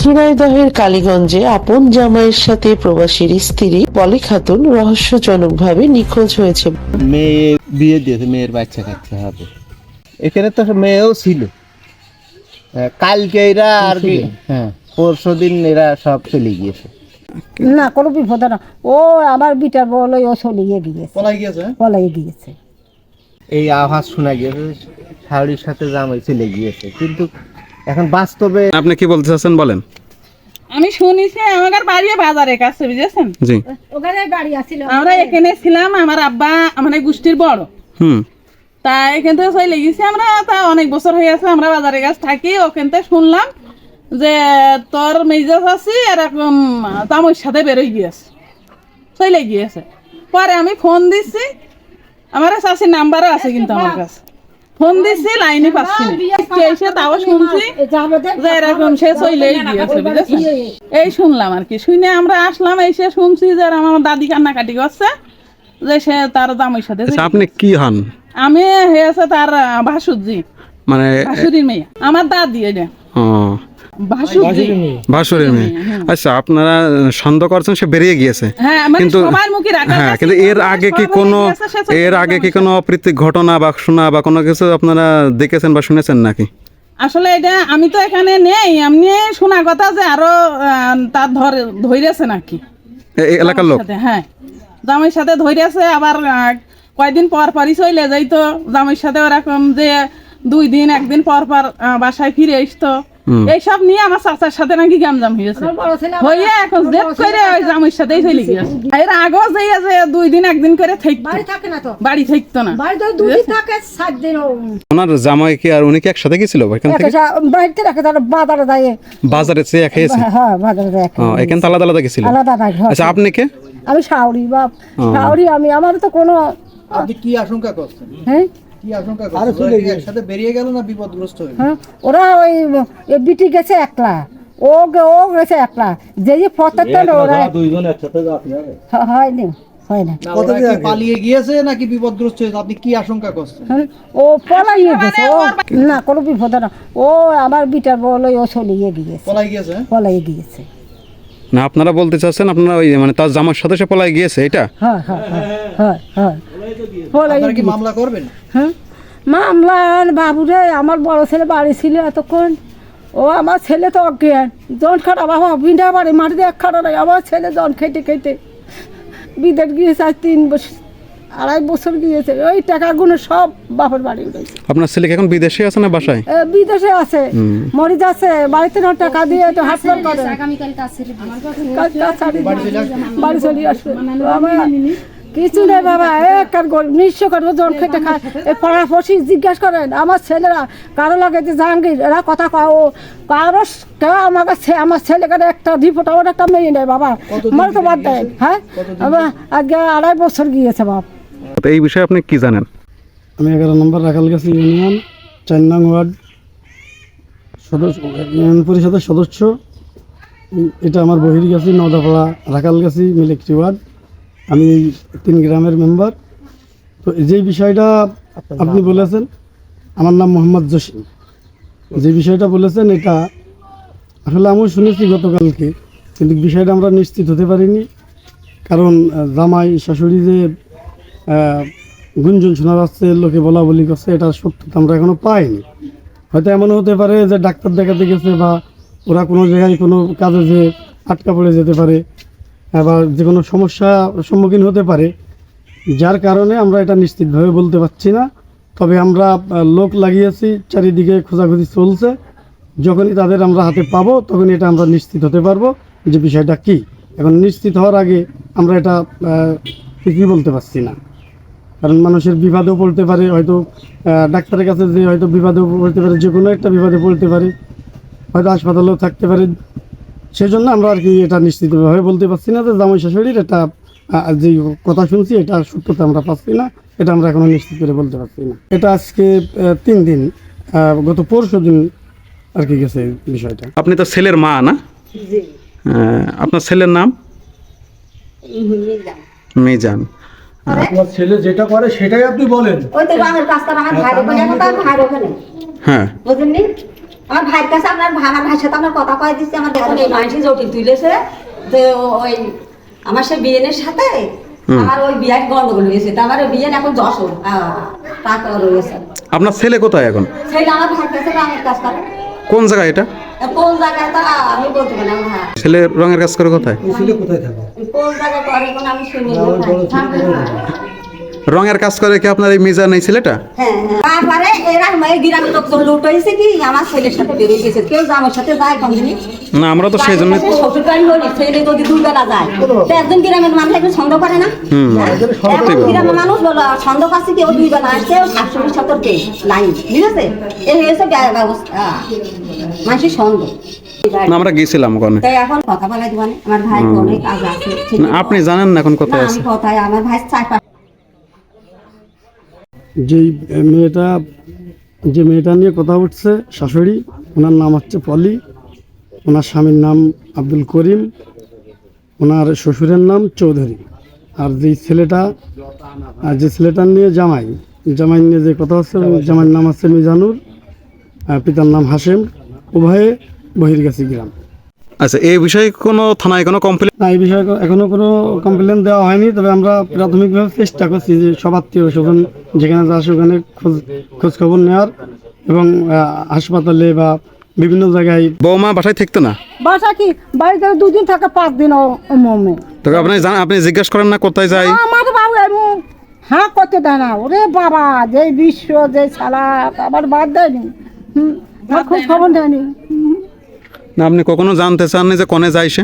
ঝিনাইদহের কালীগঞ্জে আপন জামাইয়ের সাথে প্রবাসীর স্ত্রী পলি খাতুন রহস্যজনকভাবে নিখোঁজ হয়েছে। মেয়ে বিয়ে দিয়েছে মেয়ের বাচ্চা কাচ্চা হবে। এখানে তো মেয়েও ছিল। হ্যাঁ, কালকে এরা আর কি হ্যাঁ। পরশু দিন এরা সব চলে গিয়েছে। না কোনো বিপদ না। ও আমার বিটার বলে ও চলিয়ে গিয়েছে। পলাই গিয়েছে? পলাই গিয়েছে। এই আওয়াজ শোনা গিয়েছে শাওড়ির সাথে জামাই চলে গিয়েছে। কিন্তু এখন বাস্তবে আপনি কি বলতে চাচ্ছেন? বলেন। আমি শুনেছি আমার বাড়ি বাজারের কাছে বুঝেছেন? জি। ওখানে গাড়ি আসছিল আমরা এখানে ছিলাম আমার আব্বা মানে গোষ্ঠীর বড়। হুম। তা এখান থেকে চলে গেছি আমরা তা অনেক বছর হয়ে গেছে আমরা বাজারের কাছে থাকি ওখান থেকে শুনলাম যে তোর মেজাজ আছে এরকম তামর সাথে বেরোয় গিয়েছে। চলে গিয়েছে। পরে আমি ফোন দিছি আমার চাষির নাম্বারও আছে কিন্তু আমার কাছে। ফোন দিছি লাইনে পাচ্ছি এসে তাও শুনছি যে এরকম সে চলেই গিয়েছে বুঝেছেন এই শুনলাম আর কি শুনে আমরা আসলাম এসে শুনছি যে আমার দাদি কান্নাকাটি করছে যে সে তার দামের সাথে আচ্ছা আপনি কি হন? আমি হয়েছে তার ভাসুরজি মানে ভাসুরির মেয়ে। আমার দাদি এটা ভাসুরের মেয়ে। আচ্ছা আপনারা সন্দেহ করছেন সে বেরিয়ে গিয়েছে। হ্যাঁ মানে কিন্তু সবার মুখে রাখা হ্যাঁ কিন্তু এর আগে কি কোনো এর আগে কি কোনো অপ্রীতিক ঘটনা বা শোনা বা কোনো কিছু আপনারা দেখেছেন বা শুনেছেন নাকি? আসলে এটা আমি তো এখানে নেই এমনি শোনা কথা যে আরও তার ধরে ধরেছে নাকি। এলাকার লোক? হ্যাঁ। জামাইয়ের সাথে ধরেছে আবার আহ, কয়দিন পর পরই চলে যাইতো জামাইয়ের সাথে ওরকম যে দুই দিন একদিন পর পর বাসায় ফিরে আসতো। এইসব নিয়ে আমার চাচার সাথে নাকি গামজাম হয়েছে। হইয়া এখন জেদ করে ওই জামাইয়ের সাথেই চলে গিয়েছে এর আগেও যে যে দুই দিন একদিন করে থাকতো। বাড়ি থাকে না তো। বাড়ি থাকতো না। বাড়ি তো দুদিন থাকে সাত দিন ওনার জামাই কি আর উনি কি একসাথে গেছিল এখান থেকে বাড়িতে রাখে তার বাজারে যায়। বাজারে চেয়ে খেয়েছে হ্যাঁ বাজারে যায় ও এখান থেকে আলাদা আলাদা গেছিল? আলাদা হ্যাঁ। আচ্ছা আপনি কে? আমি শাওরি বাপ। শাওরি আমি আমার তো কোনো আপনি কি আশঙ্কা করছেন? হ্যাঁ? কি আশঙ্কা ওরা একসাথে বেরিয়ে গেল না বিপদগ্রস্ত হ্যাঁ? ওরা ওই বিটি গেছে একলা। ও ও গেছে একলা। যে যে পথের ওরা হ- হয়নি হয় না না পালিয়ে গিয়েছে নাকি বিপদগ্রস্ত হয়েছে? আপনি কি আশঙ্কা করছেন? হ্যাঁ, ও পলাইয়ে গেছে ও না কোনো বিপদ না। ও আমার বিটার বলে ও চলিয়ে গিয়েছে। পলাই গিয়েছে হ্যাঁ? পলাইয়ে গিয়েছে। না আপনারা বলতে চাচ্ছেন আপনারা ওই মানে তার জামার সাথে সে পলাই গিয়েছে এটা? হ্যাঁ হ্যাঁ হ্যাঁ হ্যাঁ হ্যাঁ। আপনারা কি। মামলা করবেন? হ্যাঁ? মামলা বাবুরে আমার বড় ছেলে বাড়ি ছিল এতক্ষণ। ও আমার ছেলে তো অজ্ঞান। জন খাটা বাবা বিনা বাড়ি মাটিতে এক খাটা নাই। আমার ছেলে জন খেটে খেটে বিদেশ গিয়েছে আজ তিন বছর আড়াই বছর গিয়েছে। ওই টাকাগুলো সব বাপের বাড়ি উঠেছে আপনার ছেলে কি এখন বিদেশে আছে না বাসায়? বিদেশে আছে। মরি যাচ্ছে বাড়িতে না টাকা দিয়ে তো হাসপাতাল করে। বাড়ি চলে আসবে। বাবা, কিছু নেই বাবা এক আর নিঃস্ব করব জন খেটে খায়। এই পড়াপড়ি জিজ্ঞাসা করেন আমার ছেলেরা কারও লাগে যে জাহাঙ্গীর এরা কথা কয়? ও কারও কেউ আমাকে ছে- আমার ছেলেকে একটা রিপোর্ট আমার একটা মেয়ে নেই বাবা। আমার তো বাদ দেয় হ্যাঁ? আমার আজকে আড়াই বছর গিয়েছে বাপ। তো এই বিষয়ে আপনি কি জানেন? আমি এগারো নম্বর রাখালগাছি ইউনিয়ন চার নং ওয়ার্ড সদস্য ইউনিয়ন পরিষদের সদস্য। এটা আমার বহির্গাছি নদাপাড়া রাখালগাছি মিলিটারি ওয়ার্ড। আমি তিন গ্রামের মেম্বার। তো যে বিষয়টা আপনি বলেছেন আমার নাম মোহাম্মদ জসিম। যে বিষয়টা বলেছেন এটা আসলে আমিও শুনেছি গতকালকে কিন্তু বিষয়টা আমরা নিশ্চিত হতে পারিনি। কারণ জামাই শাশুড়ি যে গুঞ্জন শোনা যাচ্ছে লোকে বলা বলি করছে এটা সত্যতা আমরা এখনও পাইনি। হয়তো এমন হতে পারে যে ডাক্তার দেখাতে গেছে বা ওরা কোনো জায়গায় কোনো কাজে যে আটকা পড়ে যেতে পারে। আবার যে কোনো সমস্যা সম্মুখীন হতে পারে, যার কারণে আমরা এটা নিশ্চিতভাবে বলতে পারছি না। তবে আমরা লোক লাগিয়েছি, চারিদিকে খোঁজাখুঁজি চলছে। যখনই তাদের আমরা হাতে পাবো তখন এটা আমরা নিশ্চিত হতে পারব যে বিষয়টা কি। এখন নিশ্চিত হওয়ার আগে আমরা এটা কিছুই বলতে পারছি না। কারণ মানুষের বিবাদেও পড়তে পারে, হয়তো ডাক্তারের কাছে যে হয়তো বিবাদেও পড়তে পারে, যে কোনো একটা বিবাদে পড়তে পারে। হয়তো হাসপাতালেও থাকতে পারে সেই জন্য আমরা আর কি এটা নিশ্চিতভাবে বলতে পারছি না যে জামাই শাশুড়ির এটা যে কথা শুনছি এটা সত্যতা আমরা পাচ্ছি না এটা আমরা এখনও নিশ্চিত করে বলতে পারছি না। এটা আজকে তিন দিন গত পরশু দিন আর কি গেছে বিষয়টা। আপনি তো ছেলের মা না? হ্যাঁ, আপনার ছেলের নাম? মিজান। আপনার ছেলে যেটা করে সেটাই আপনি বলেন। ওই তো আমার রাস্তার আমার ভাই ওখানে ভাই ওখানে হ্যাঁ। বুঝলেন আমার ভাইয়ের কাছে আপনার ভাই আমার ভাইয়ের সাথে আপনার কথা কয়ে দিচ্ছে আমার দেখুন এই মানসি জটিল তুলেছে যে ওই আমার সে বিয়েনের সাথে আমার ওই বিয়ের গন্ডগোল হয়েছে তা আমার বিয়ে এখন যশোর। টাকা রয়েছে। আপনার ছেলে কোথায় এখন? সেইটা আমার ভাইয়ের কাছে রঙের কাজ করে কোন জায়গায় এটা? কোন জায়গায় তা আমি বলতে পারি না। হ্যাঁ ছেলে রঙের কাজ করে কোথায়? ছেলে কোথায় থাকে? কোন জায়গায় করে কোন আমি শুনি রঙের কাজ করে কি আপনার এই মিজান এই ছেলেটা? হ্যাঁ হ্যাঁ। তারপরে এরা এই গ্রামের লোকজন লুট হয়েছে কি? আমার ছেলের সাথে বেরিয়ে গেছে। কেউ যে আমার সাথে যায় কোনদিনই না আমরা তো সেই জন্য শ্বশুর বাড়ি হলি ছেলে যদি দুই বেলা যায় তো একজন গ্রামের মানুষ একজন সন্দেহ করে না? হ্যাঁ? এখন গ্রামের মানুষ বলো সন্দেহ আছে কি ও দুই বেলা আসছে ও শাশুড়ি সতর্কে লাইন বুঝেছে এই হয়েছে ব্য- ব্যবস্থা। মানুষের সন্দেহ আমরা গেছিলাম ওখানে। তাই এখন কথা বলা দিবানে আমার ভাই অনেক আছে। আপনি জানেন না এখন কোথায় আছে। কথায়? আমার ভাই চার যেই মেয়েটা যে মেয়েটা নিয়ে কথা উঠছে শাশুড়ি ওনার নাম হচ্ছে পলি ওনার স্বামীর নাম আব্দুল করিম ওনার শ্বশুরের নাম চৌধুরী। আর যেই ছেলেটা আর যে ছেলেটার নিয়ে জামাই জামাই নিয়ে যে কথা হচ্ছে জামাইয়ের নাম হচ্ছে মিজানুর আর পিতার নাম হাসেম উভয়ে বহির্গাছি গ্রাম। আচ্ছা এই বিষয়ে কোনো থানায় কোনো কমপ্লেন না এই বিষয়ে এখনও কোনো কমপ্লেন দেওয়া হয়নি তবে আমরা প্রাথমিকভাবে চেষ্টা করছি যে সব আত্মীয় স্বজন যেখানে যা আছে ওখানে খোঁজ খোঁজখবর নেওয়ার এবং হাসপাতালে বা বিভিন্ন জায়গায় বৌমা বাসায় থাকতো না? বাসা কি? বাড়িতে দুদিন থাকে পাঁচ দিন মমে। তো আপনি জান আপনি জিজ্ঞেস করেন না কোথায় যায় আমার বাবু এমন হ্যাঁ করতে দেয় না। ওরে বাবা যে বিশ্ব যে ছালা আবার বাদ দেয়নি। হুম খোঁজ খবর দেয়নি না আপনি কখনো জানতে চাননি যে কনে যায় সে?